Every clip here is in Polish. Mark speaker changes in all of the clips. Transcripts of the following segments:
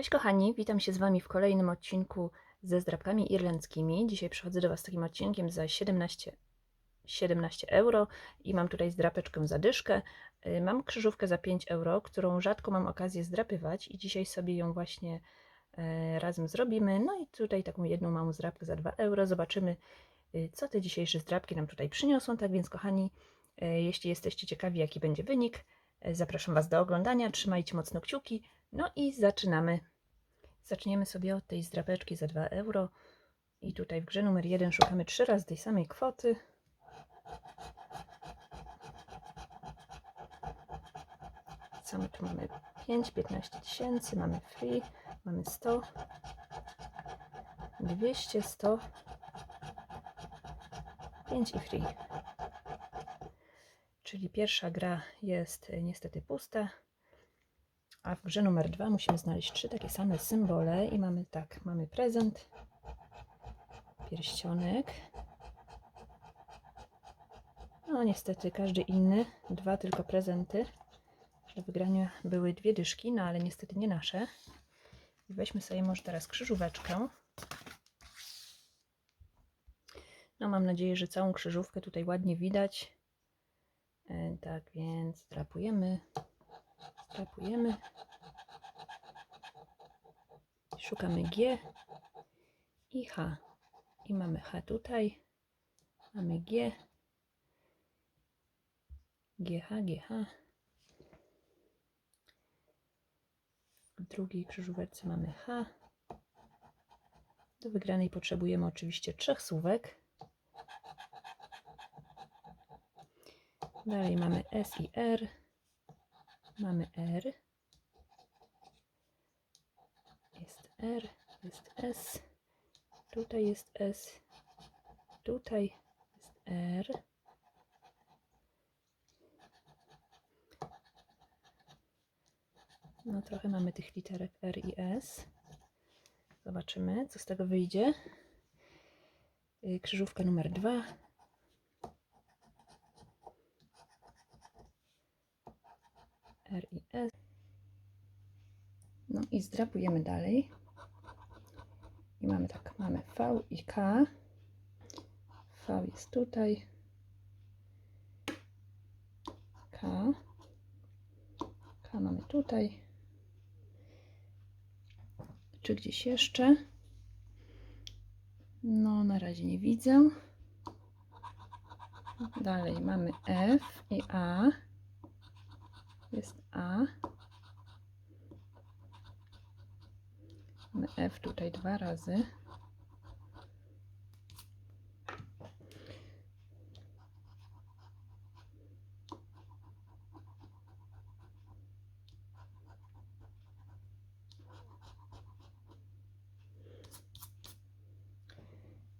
Speaker 1: Cześć kochani, witam się z Wami w kolejnym odcinku ze zdrabkami irlandzkimi. Dzisiaj przychodzę do Was z takim odcinkiem za 17, 17 euro i mam tutaj zdrapeczkę za dyszkę. Y, Mam krzyżówkę za 5 euro, którą rzadko mam okazję zdrapywać i dzisiaj sobie ją właśnie e, razem zrobimy. No i tutaj taką jedną małą zdrapkę za 2 euro. Zobaczymy, y, co te dzisiejsze zdrapki nam tutaj przyniosą. Tak więc kochani, e, jeśli jesteście ciekawi, jaki będzie wynik, e, zapraszam Was do oglądania. Trzymajcie mocno kciuki. No i zaczynamy. Zaczniemy sobie od tej zdrapeczki za 2 euro. I tutaj w grze numer 1 szukamy 3 razy tej samej kwoty. Co my tu mamy? 5, 15 tysięcy, mamy free, mamy 100, 200, 100, 5 i free. Czyli pierwsza gra jest niestety pusta. A w grze numer dwa musimy znaleźć trzy takie same symbole i mamy tak, mamy prezent, pierścionek. No niestety każdy inny, dwa tylko prezenty. Do wygrania były dwie dyszki, no ale niestety nie nasze. I weźmy sobie może teraz krzyżóweczkę. No mam nadzieję, że całą krzyżówkę tutaj ładnie widać. E, tak więc drapujemy. Strapujemy. Szukamy G i H. I mamy H tutaj. Mamy G. GH, GH. W drugiej krzyżóweczce mamy H. Do wygranej potrzebujemy oczywiście trzech słówek. Dalej mamy S i R. Mamy R. Jest R, jest S. Tutaj jest S. Tutaj jest R. No trochę mamy tych literek R i S. Zobaczymy, co z tego wyjdzie. Y, Krzyżówka numer dwa. R i S. No i zdrapujemy dalej. I mamy tak, mamy V i K. V jest tutaj. K. K mamy tutaj. Czy gdzieś jeszcze? No, na razie nie widzę. Dalej mamy F i A. Jest A. Mamy F tutaj dwa razy.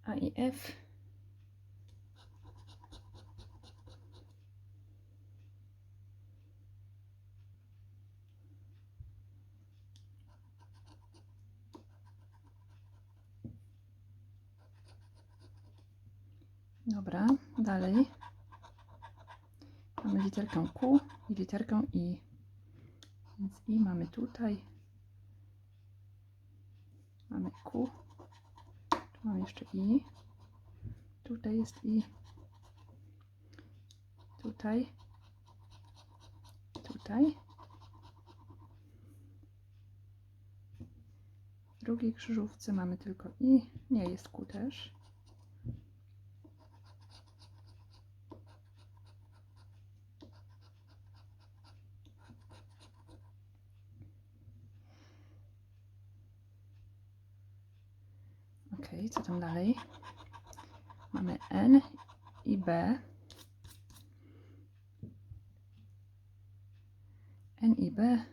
Speaker 1: A i F. Dobra, dalej. Mamy literkę Q i literkę I. Więc I mamy tutaj. Mamy Q. Tu mam jeszcze I. Tutaj jest I. Tutaj. Tutaj. W drugiej krzyżówce mamy tylko I. Nie jest Q też. Ok, co tam dalej? Mamy N i B. N i B.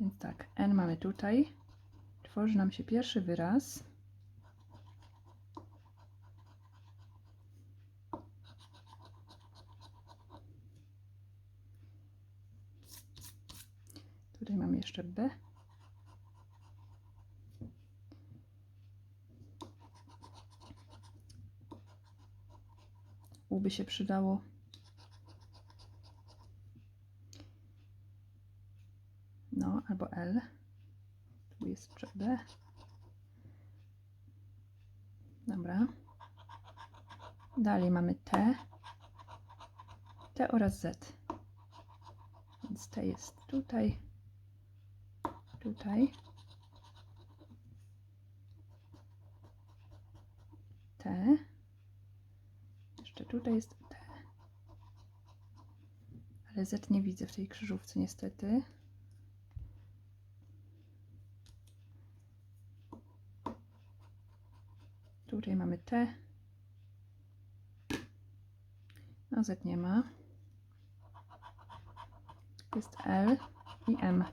Speaker 1: Więc tak, N mamy tutaj. Tworzy nam się pierwszy wyraz. Tutaj mamy jeszcze B. by się przydało. albo L. Tu jest B. Dobra. Dalej mamy T. T oraz Z. Więc T jest tutaj. Tutaj. T. Jeszcze tutaj jest T. Ale Z nie widzę w tej krzyżówce niestety. Tutaj mamy T. No Z nie ma. Jest L i M.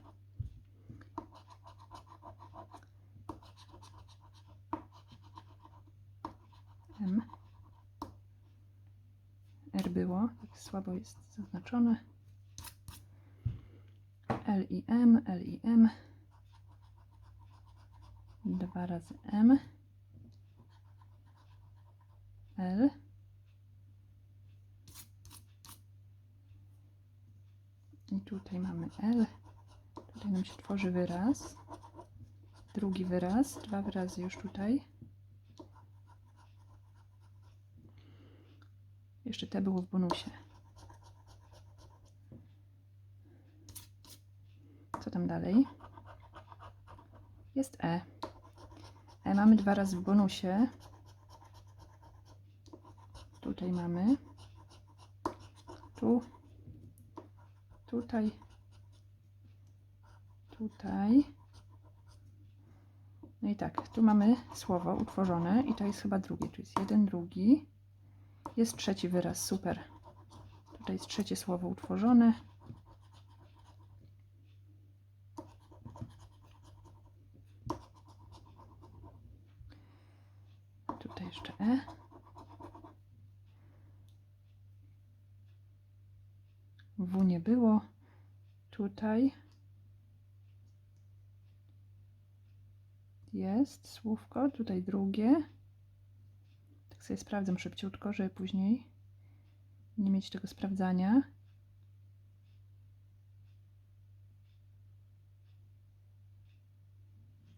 Speaker 1: R było, tak słabo jest zaznaczone. L i M, L i M. Dwa razy M. L. I tutaj mamy L. Tutaj nam się tworzy wyraz. Drugi wyraz, dwa wyrazy już tutaj. Jeszcze te było w bonusie. Co tam dalej? Jest E. E mamy dwa razy w bonusie. Tutaj mamy. Tu. Tutaj. Tutaj. No i tak, tu mamy słowo utworzone i to jest chyba drugie. Tu jest jeden, drugi. Jest trzeci wyraz, super. Tutaj jest trzecie słowo utworzone. Tutaj jeszcze E. W nie było. Tutaj jest słówko, tutaj drugie. Sobie sprawdzam szybciutko, żeby później nie mieć tego sprawdzania.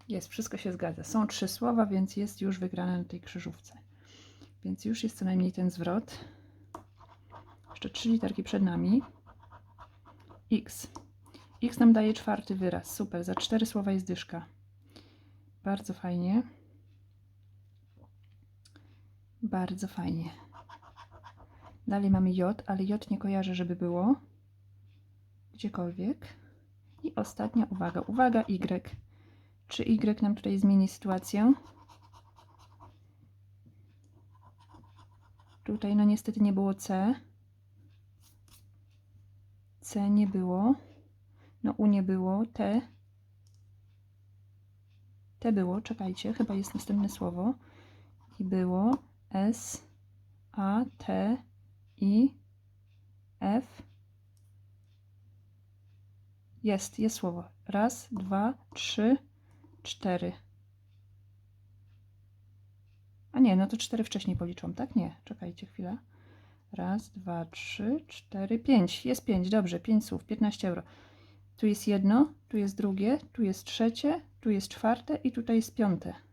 Speaker 1: Jest, wszystko się zgadza. Są trzy słowa, więc jest już wygrane na tej krzyżówce. Więc już jest co najmniej ten zwrot. Jeszcze trzy literki przed nami. X. X nam daje czwarty wyraz. Super. Za cztery słowa jest dyszka. Bardzo fajnie. Bardzo fajnie. Dalej mamy J, ale J nie kojarzę, żeby było gdziekolwiek. I ostatnia uwaga. Uwaga Y. Czy Y nam tutaj zmieni sytuację? Tutaj no niestety nie było C. C nie było. No U nie było. T. T było. Czekajcie, chyba jest następne słowo. I było S, A, T, I, F. Jest, jest słowo. Raz, dwa, trzy, cztery. A nie, no to cztery wcześniej policzą, tak? Nie, czekajcie chwilę. Raz, dwa, trzy, cztery, pięć. Jest pięć, dobrze, pięć słów, 15 euro. Tu jest jedno, tu jest drugie, tu jest trzecie, tu jest czwarte i tutaj jest piąte.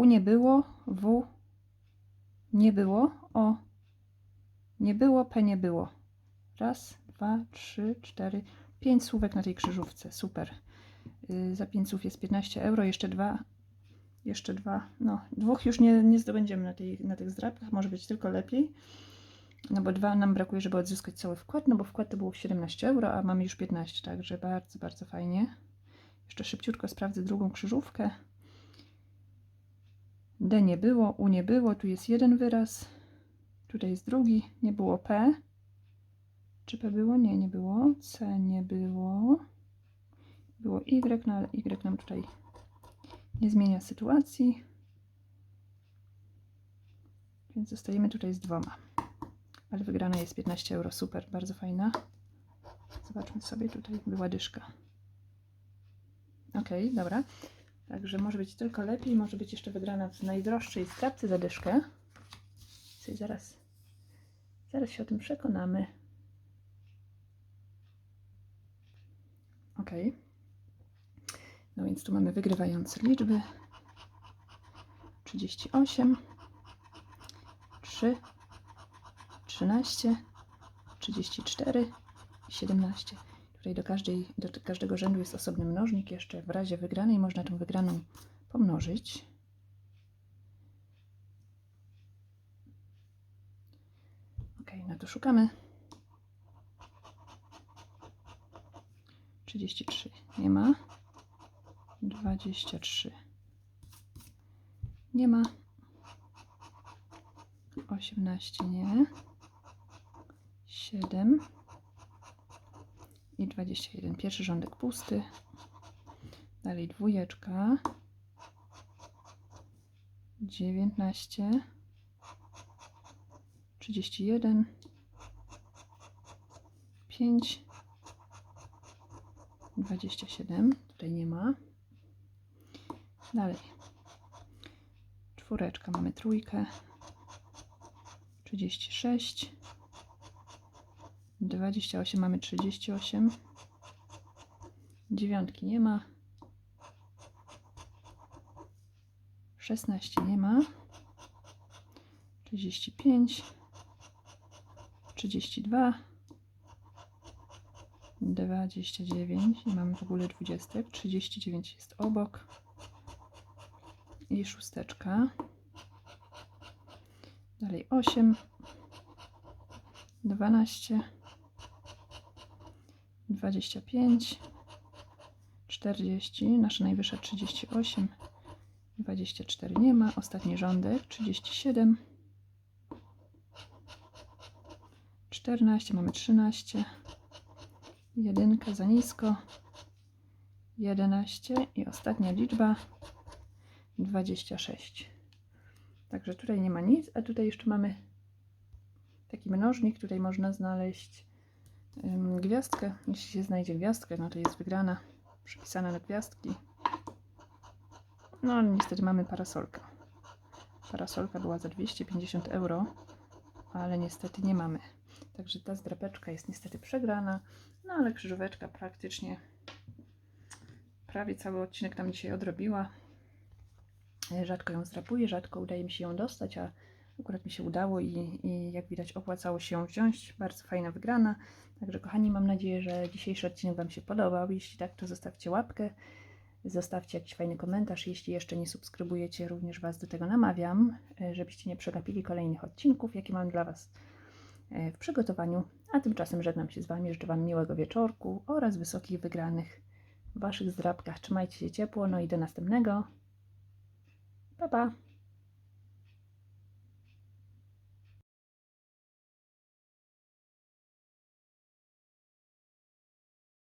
Speaker 1: U nie było, W nie było, O nie było, P nie było. Raz, dwa, trzy, cztery, pięć słówek na tej krzyżówce. Super. Yy, za pięć słów jest 15 euro, jeszcze dwa. Jeszcze dwa, no dwóch już nie, nie zdobędziemy na, tej, na tych zdrabkach, może być tylko lepiej. No bo dwa nam brakuje, żeby odzyskać cały wkład, no bo wkład to było 17 euro, a mamy już 15, także bardzo, bardzo fajnie. Jeszcze szybciutko sprawdzę drugą krzyżówkę. D nie było, U nie było, tu jest jeden wyraz, tutaj jest drugi, nie było P. Czy P było? Nie, nie było. C nie było. Było Y, no ale Y nam tutaj nie zmienia sytuacji. Więc zostajemy tutaj z dwoma. Ale wygrana jest 15 euro, super, bardzo fajna. Zobaczmy sobie, tutaj była dyszka. Ok, dobra. Także może być tylko lepiej, może być jeszcze wygrana w najdroższej skrawce za dyszkę. Czyli zaraz, zaraz się o tym przekonamy. Ok. No więc tu mamy wygrywające liczby. 38, 3, 13, 34 i 17. Tutaj do, każdej, do każdego rzędu jest osobny mnożnik. Jeszcze w razie wygranej można tą wygraną pomnożyć. Ok, no to szukamy. 33 nie ma. 23 nie ma. 18 nie. 7 i 21. Pierwszy rządek pusty. Dalej dwójeczka. 19 31 5 27 tutaj nie ma. Dalej. Czwóreczka. Mamy trójkę. 36 28 mamy 38 dziewiątki nie ma. 16 nie ma. 35 32 29 i mamy w ogóle 20 39 jest obok. I szósteczka. Dalej 8 12 25 40 nasza najwyższa 38 24 nie ma ostatni rządek 37 14 mamy 13 jedynka za nisko 11 i ostatnia liczba 26 także tutaj nie ma nic a tutaj jeszcze mamy taki mnożnik tutaj można znaleźć gwiazdkę. Jeśli się znajdzie gwiazdkę no to jest wygrana. Przypisana na gwiazdki. No ale niestety mamy parasolkę. Parasolka była za 250 euro ale niestety nie mamy. Także ta zdrapeczka jest niestety przegrana, no ale krzyżóweczka praktycznie prawie cały odcinek nam dzisiaj odrobiła. E, Rzadko ją zdrapuję, rzadko udaje mi się ją dostać, a akurat mi się udało i, i jak widać opłacało się ją wziąć. Bardzo fajna wygrana. Także kochani, mam nadzieję, że dzisiejszy odcinek Wam się podobał. Jeśli tak, to zostawcie łapkę, zostawcie jakiś fajny komentarz. Jeśli jeszcze nie subskrybujecie, również Was do tego namawiam, e, żebyście nie przegapili kolejnych odcinków, jakie mam dla Was e, w przygotowaniu. A tymczasem żegnam się z Wami, życzę Wam miłego wieczorku oraz wysokich wygranych w Waszych zdrabkach. Trzymajcie się ciepło, no i do następnego. Pa, pa!